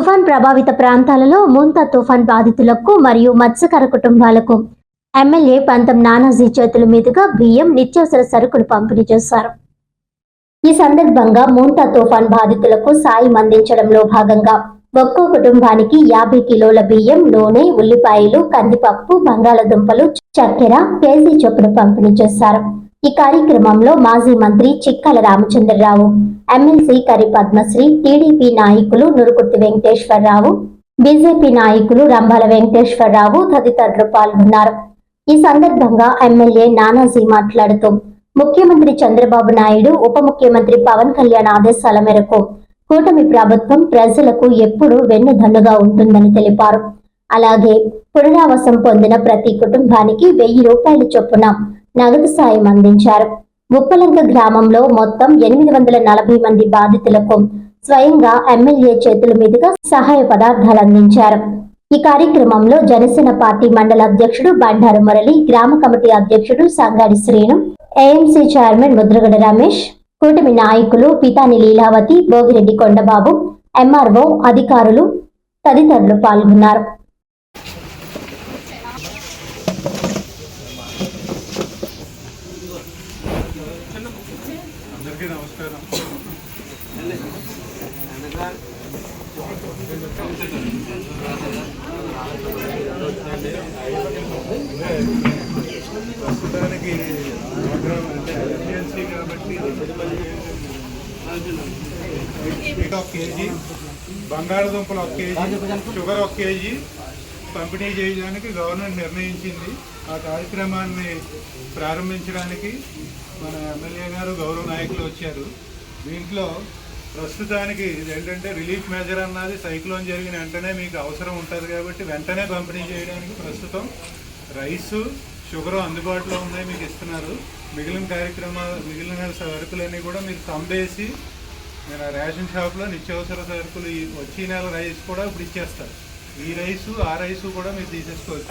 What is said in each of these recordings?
తుఫాన్ ప్రభావిత ప్రాంతాలలో ముంత తుఫాన్ బాధితులకు మరియు మత్స్యకార కుటుంబాలకు ఎమ్మెల్యే పంతం నానాజీ చేతుల మీదుగా బియ్యం నిత్యావసర సరుకులు పంపిణీ చేశారు. ఈ సందర్భంగా ముంతా తుఫాన్ బాధితులకు సాయం అందించడంలో భాగంగా ఒక్కో కుటుంబానికి యాభై కిలోల బియ్యం నూనె ఉల్లిపాయలు కందిపప్పు బంగాళదుంపలు చక్కెర కేజీ చొప్పున పంపిణీ చేశారు. ఈ కార్యక్రమంలో మాజీ మంత్రి చిక్కల రామచంద్రరావు ఎమ్మెల్సీ కరి పద్మశ్రీ టీడీపీ నాయకులు నురుకుర్తి వెంకటేశ్వరరావు బీజేపీ నాయకులు రంభాల వెంకటేశ్వరరావు తదితరులు పాల్గొన్నారు. ఈ సందర్భంగా ఎమ్మెల్యే నానాజీ మాట్లాడుతూ ముఖ్యమంత్రి చంద్రబాబు నాయుడు ఉప ముఖ్యమంత్రి పవన్ కళ్యాణ్ ఆదేశాల మేరకు కూటమి ప్రభుత్వం ప్రజలకు ఎప్పుడూ వెన్నుదన్నుగా ఉంటుందని తెలిపారు. అలాగే పునరావాసం పొందిన ప్రతి కుటుంబానికి వెయ్యి రూపాయలు చొప్పున నగదు సాయం అందించారు. ఉప్పలంక గ్రామంలో మొత్తం ఎనిమిది వందల నలభై మంది బాధితులకు స్వయంగా ఎమ్మెల్యే చేతుల మీదుగా సహాయ పదార్థాలు అందించారు. ఈ కార్యక్రమంలో జనసేన పార్టీ మండల అధ్యక్షుడు బండారు మురళి గ్రామ కమిటీ అధ్యక్షుడు సంగాడి శ్రీను ఏఎంసీ చైర్మన్ ముద్రగడ రమేష్ కూటమి నాయకులు పితాని లీలావతి భోగిరెడ్డి కొండబాబు ఎంఆర్ఓ అధికారులు తదితరులు పాల్గొన్నారు. అందరికీ నమస్కారం. ప్రస్తుతానికి అంటే ఎమర్జెన్సీ కాబట్టి ఒక కేజీ బంగాళదుంపలు ఒక కేజీ షుగర్ ఒక కేజీ పంపిణీ చేయడానికి గవర్నమెంట్ నిర్ణయించింది. ఆ కార్యక్రమాన్ని ప్రారంభించడానికి మన ఎమ్మెల్యే గారు గౌరవ నాయకులు వచ్చారు. దీంట్లో ప్రస్తుతానికి ఏంటంటే రిలీఫ్ మెజర్ అన్నది సైక్లోన్ జరిగిన వెంటనే మీకు అవసరం ఉంటుంది కాబట్టి వెంటనే పంపిణీ చేయడానికి ప్రస్తుతం రైసు షుగర్ అందుబాటులో ఉన్నాయి మీకు ఇస్తున్నారు. మిగిలిన కార్యక్రమాలు మిగిలిన సరుకులన్నీ కూడా మీరు తంబేసి నేను రేషన్ షాప్లో నిత్యావసర సరుకులు వచ్చే నెల రైస్ కూడా ఇప్పుడు ఇచ్చేస్తారు. ఈ రైసు ఆ రైసు కూడా మీరు తీసేసుకోవచ్చు.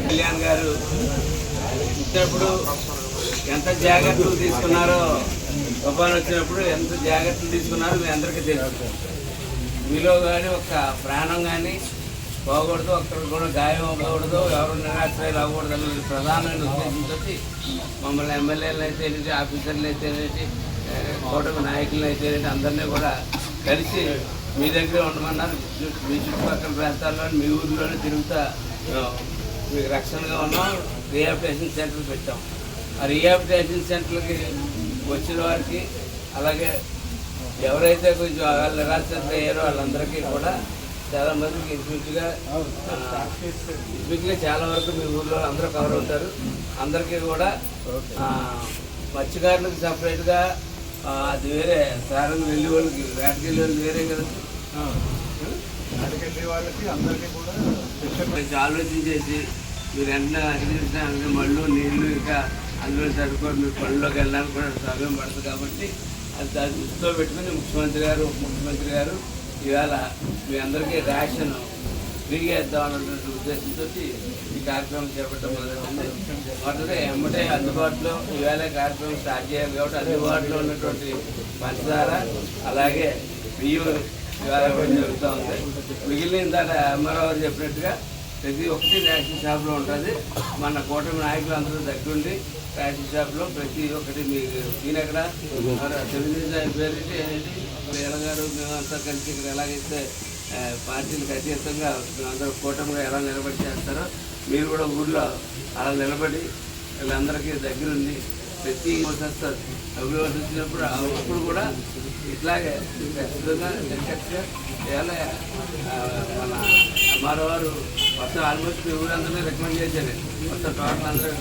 కళ్యాణ్ గారు ఇచ్చినప్పుడు ఎంత జాగ్రత్తలు తీసుకున్నారో తుఫాన్ వచ్చినప్పుడు ఎంత జాగ్రత్తలు తీసుకున్నారో మీ అందరికీ తెలుసు. మీలో కానీ ఒక ప్రాణం కానీ పోకూడదు ఒక్కరు కూడా గాయం అవ్వకూడదు ఎవరు నిరాశ్రయాలు అవ్వకూడదు అనే ప్రధానమైన ఉద్దేశంతో మమ్మల్ని ఎమ్మెల్యేలు అయితేనేటి ఆఫీసర్లు అయితేనేటి ఆ, కూటమి నాయకులు అయితేనేటి అందరినీ కూడా కలిసి మీ దగ్గరే ఉండమన్నారు. చుట్టూ- మీ చుట్టుపక్కల ప్రాంతాల్లో మీ ఊర్లోనే తిరుగుతా మీకు రక్షణగా ఉన్నాం రిహాబిటేషన్ సెంటర్ పెట్టాం. ఆ రిహాబిటేషన్ సెంటర్కి వచ్చిన వారికి అలాగే ఎవరైతే కొంచెం వాళ్ళు నిరాశ్రత అయ్యారో వాళ్ళందరికీ కూడా చాలా మందికి ఇంచుమించుగా ఇంచుమించుగా చాలా వరకు మీ ఊర్లో అందరూ కవర్ అవుతారు. అందరికీ కూడా మత్స్యకారులకు సపరేట్గా అది వేరే సారం వెళ్ళి వాళ్ళకి వేటకి వెళ్ళి వాళ్ళకి వేరే కదా. అక్కడికి వెళ్ళే వాళ్ళకి అందరికీ కూడా స్పెషల్ కొంచెం ఆలోచించేసి మీరు వెంటనే అగ్నించడానికి మళ్ళు నీళ్ళు ఇంకా అందులో సరిపోయి మీరు పళ్ళలోకి వెళ్ళడానికి కూడా సమయం పడుతుంది కాబట్టి అది దాన్ని దృష్టిలో పెట్టుకుని ముఖ్యమంత్రి గారు ఉప ముఖ్యమంత్రి గారు ఇవాళ మీ అందరికీ రేషన్ ఫ్రీగా ఉద్దేశంతో ఈ కార్యక్రమం చేపట్టడం మొదలైంది మొదట ఎమ్మటే అందుబాటులో ఈవేళ కార్యక్రమం స్టార్ట్ చేయాలి కాబట్టి అందుబాటులో ఉన్నటువంటి పంచదార అలాగే బియ్యం ఇవాళ ఇవ్వడం జరుగుతూ ఉంది. మిగిలిన ఇందాక అమరావతి చెప్పినట్టుగా ప్రతి ఒక్కటి రేషన్ షాప్లో ఉంటుంది. మన కూటమి నాయకులు అందరూ దగ్గరుండి రేషన్ షాప్లో ప్రతి ఒక్కటి మీకు ఈయన ఎక్కడ తెలుగుదేశం పేరు ఏంటి? గారు మేమంతా కలిసి ఇక్కడ ఎలాగైతే ఆ, పార్టీలకు అతీతంగా మేమందరూ కూటమిగా ఎలా నిలబడి చేస్తారో మీరు కూడా ఊళ్ళో అలా నిలబడి వీళ్ళందరికీ దగ్గరుండి ప్రతి వస్తారు అభివృద్ధి వచ్చినప్పుడు అప్పుడు కూడా ఇట్లాగే ఖచ్చితంగా ఖచ్చితంగా ఇవాళ మన అమ్మారు వారు మొత్తం ఆల్మోస్ట్ ఊరందరినీ రికమెండ్ చేశారు. మొత్తం టోటల్ అందరూ.